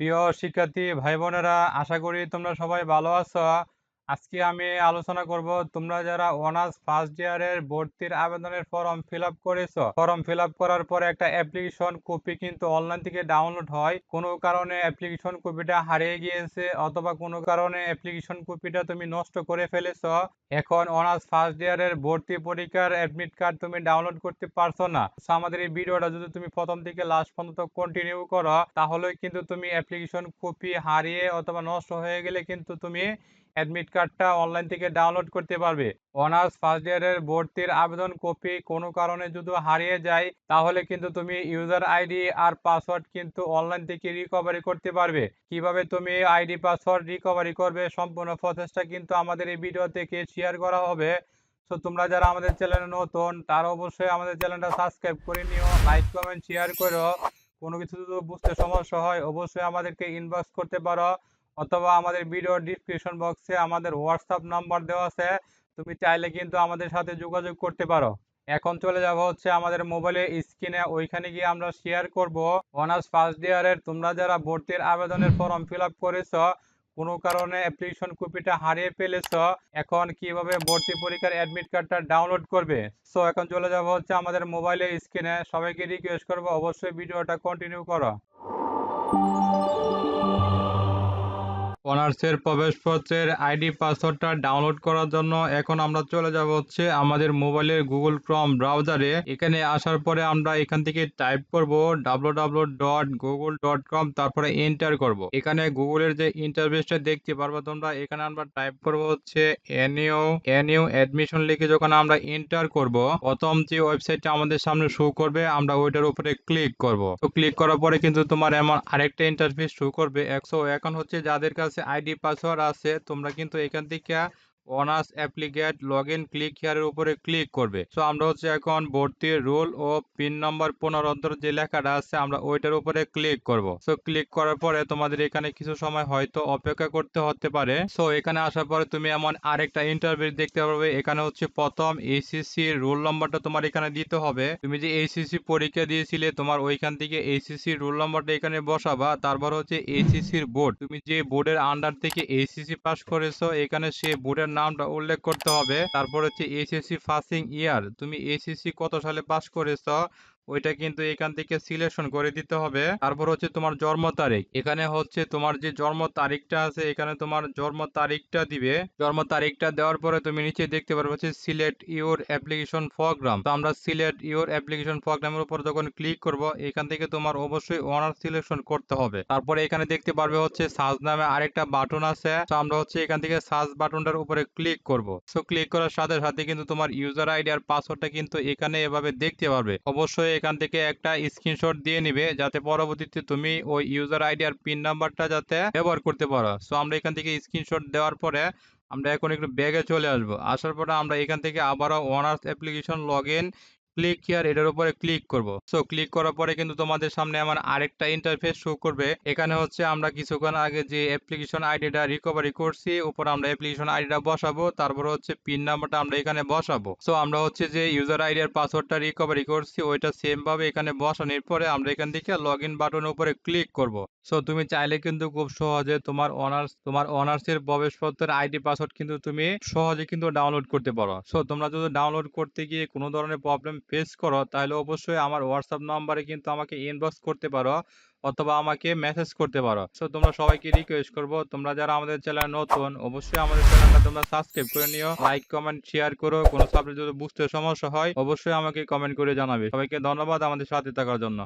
প্রিয় শিক্ষার্থী ভাই বোনেরা আশা করি তোমরা সবাই ভালো আছো। আজকে আমি আলোচনা করব, তোমরা যারা অনার্স ফার্স্ট ইয়ারের ভর্তির আবেদনের ফর্ম ফিল আপ করেছ, ফর্ম ফিল আপ করার পরে একটা অ্যাপ্লিকেশন কপি কিন্তু অনলাইন থেকে ডাউনলোড হয়। কোনো কারণে অ্যাপ্লিকেশন কপিটা হারিয়ে গিয়েছে অথবা কোনো কারণে অ্যাপ্লিকেশন কপিটা তুমি নষ্ট করে ফেলেছো, এখন অনার্স ফার্স্ট ইয়ারের ভর্তি পরীক্ষার অ্যাডমিট কার্ড তুমি ডাউনলোড করতে পারছ না। আমাদের এই ভিডিওটা যদি তুমি প্রথম থেকে লাস্ট পর্যন্ত কন্টিনিউ করো তাহলে কিন্তু তুমি অ্যাপ্লিকেশন কপি হারিয়ে অথবা নষ্ট হয়ে গেলে কিন্তু তুমি অ্যাডমিট কার্ডটা অনলাইন থেকে ডাউনলোড করতে পারবে। অনার্স ফার্স্ট ইয়ারের ভর্তির আবেদন কপি কোনো কারণে যদি হারিয়ে যায়, তাহলে কিন্তু তুমি ইউজার আইডি আর পাসওয়ার্ড কিন্তু অনলাইন থেকে রিকভারি করতে পারবে। কীভাবে তুমি আইডি পাসওয়ার্ড রিকভারি করবে সম্পূর্ণ প্রসেসটা কিন্তু আমাদের এই ভিডিও থেকে শেয়ার করা হবে। তো তোমরা যারা আমাদের চ্যানেলে নতুন, তারা অবশ্যই আমাদের চ্যানেলটা সাবস্ক্রাইব করে নিও লাইক কমেন্ট শেয়ার করো। কোনো কিছু যদি বুঝতে সমস্যা হয়, অবশ্যই আমাদেরকে ইনবক্স করতে পারো। অথবা আমাদের ভিডিও ডিসক্রিপশন বক্সে আমাদের হোয়াটসঅ্যাপ নাম্বার দেওয়া আছে। তুমি চাইলে কিন্তু আমাদের সাথে যোগাযোগ করতে পারো। এখন চলে যাব হচ্ছে আমাদের মোবাইলের স্ক্রিনে ওইখানে গিয়ে আমরা শেয়ার করব। অনার্স ফার্স্ট ইয়ারের তোমরা যারা ভর্তির আবেদনের ফর্ম ফিল আপ করেছ, কোনো কারণে অ্যাপ্লিকেশন কপিটা হারিয়ে ফেলেছো, এখন কীভাবে ভর্তি পরীক্ষার অ্যাডমিট কার্ডটা ডাউনলোড করবে? সো এখন চলে যাব হচ্ছে আমাদের মোবাইলের স্ক্রিনে সবাইকে রিকোয়েস্ট করব, অবশ্যই ভিডিওটা কন্টিনিউ করো। অনার্সের প্রবেশপত্রের আইডি, পাসওয়ার্ডটা ডাউনলোড করার জন্য এখন আমরা চলে যাব হচ্ছে আমাদের মোবাইলের গুগল ক্রম ব্রাউজারে। এখানে আসার পরে আমরা এখান থেকে টাইপ করব www.google.com তারপরে এন্টার করব। এখানে গুগলের যে ইন্টারফেসটা দেখতে পারবে তোমরা, এখানে আমরা টাইপ করব হচ্ছে এনইউ এনইউ অ্যাডমিশন লিখে যখন আমরা এন্টার করব, প্রথম যে ওয়েবসাইটটা আমাদের সামনে শো করবে, আমরা ওইটার উপরে ক্লিক করব। তো ক্লিক করার পরে কিন্তু তোমার এমন আরেকটা ইন্টারফেস শো করবে। একশো এখন হচ্ছে যাদের কাছে আইডি পাসওয়ার্ড আছে তোমরা কিন্তু এখান থেকে honours application log in click হেয়ারের উপরে ক্লিক করবে। সো আমরা হচ্ছে এখন ভর্তির রোল ও পিন নাম্বার পুনরুদ্ধার যে লেখাটা আছে, আমরা ওইটার উপরে ক্লিক করব। সো ক্লিক করার পরে তোমাদের এখানে কিছু সময় হয়তো অপেক্ষা করতে হতে পারে। সো এখানে আসার পরে তুমি এমন আরেকটা ইন্টারভিউ দেখতে পারবে। এখানে হচ্ছে প্রথম এইচএসসি রোল নাম্বারটা তোমার এখানে দিতে হবে। তুমি যে এইচএসসি পরীক্ষা দিয়েছিলে, তোমার ওইখান থেকে এইচএসসি রোল নাম্বারটা এখানে বসাবা। তারপর হচ্ছে এইচএসসির বোর্ড তুমি যে বোর্ডের আন্ডার থেকে এইচএসসি পাস করেছ, এখানে সে বোর্ডের নামটা উল্লেখ করতে হবে। তারপর হচ্ছে এইচএসসি পাসিং ইয়ার তুমি এইচএসসি কত সালে পাস করেছ? ওইটা কিন্তু এখান থেকে সিলেকশন করে দিতে হবে। তারপর হচ্ছে তোমার জন্ম তারিখ। এখানে হচ্ছে তোমার যে জন্ম তারিখটা আছে, এখানে তোমার জন্ম তারিখটা দিবে। জন্ম তারিখটা দেওয়ার পরে তুমি নিচে দেখতে পারবে হচ্ছে সিলেক্ট ইউর অ্যাপ্লিকেশন প্রোগ্রাম। তো আমরা সিলেক্ট ইউর অ্যাপ্লিকেশন প্রোগ্রামের উপর যখন ক্লিক করব, এখান থেকে তোমার অবশ্যই অনার সিলেকশন করতে হবে। তারপরে এখানে দেখতে পারবে হচ্ছে সার্চ নামে আরেকটা বাটন আছে। তো আমরা হচ্ছে এখান থেকে সার্চ বাটনটার উপরে ক্লিক করব। সো ক্লিক করার সাথে সাথে কিন্তু তোমার ইউজার আইডি আর পাসওয়ার্ডটা কিন্তু এখানে এভাবে দেখতে পারবে। অবশ্যই এখান থেকে একটা স্ক্রিনশট দিয়ে নিবে, যাতে পরবর্তীতে তুমি ওই ইউজার আইডি আর পিন নাম্বারটা যাতে ব্যবহার করতে পারো। সো আমরা এখান থেকে স্ক্রিনশট দেওয়ার পরে আমরা এখন একটু ব্যাগে চলে আসব। আসার পরে আমরা এখান থেকে আবারও honours application log click here এটার উপরে ক্লিক করব। সো ক্লিক করার পরে কিন্তু তোমাদের সামনে আমার আরেকটা ইন্টারফেস শো করবে। এখানে হচ্ছে আমরা কিছুক্ষণ আগে যে অ্যাপ্লিকেশন আইডিটা রিকভারি করছি, উপর আমরা অ্যাপ্লিকেশন আইডিটা বসাবো, তারপর হচ্ছে পিন নাম্বারটা আমরা এখানে বসাবো। সো আমরা হচ্ছে যে ইউজার আইডি আর পাসওয়ার্ডটা রিকভারি করছি, ওইটা সেম ভাবে এখানে বসানোর পরে আমরা এখান থেকে লগ ইন বাটনের উপরে ক্লিক করব। সো তুমি চাইলে কিন্তু খুব সহজে তোমার অনার্স তোমার অনার্স অনার্সের প্রবেশপত্রের আইডি পাসওয়ার্ড কিন্তু তুমি সহজে কিন্তু ডাউনলোড করতে পারো। সো তোমরা যদি ডাউনলোড করতে গিয়ে কোনো ধরনের প্রবলেম ফেস করো, তাহলে অবশ্যই আমার হোয়াটসঅ্যাপ নাম্বারে কিন্তু আমাকে ইনবক্স করতে পারো অথবা আমাকে মেসেজ করতে পারো। সো তোমরা সবাইকে রিকোয়েস্ট করব, তোমরা যারা আমাদের চ্যানেল নতুন, অবশ্যই আমাদের চ্যানেলটা তোমরা সাবস্ক্রাইব করে নিও লাইক কমেন্ট শেয়ার করো, কোনো সাবজেক্ট যদি বুঝতে সমস্যা হয়, অবশ্যই আমাকে কমেন্ট করে জানাবে। সবাইকে ধন্যবাদ আমাদের সাথে থাকার জন্য।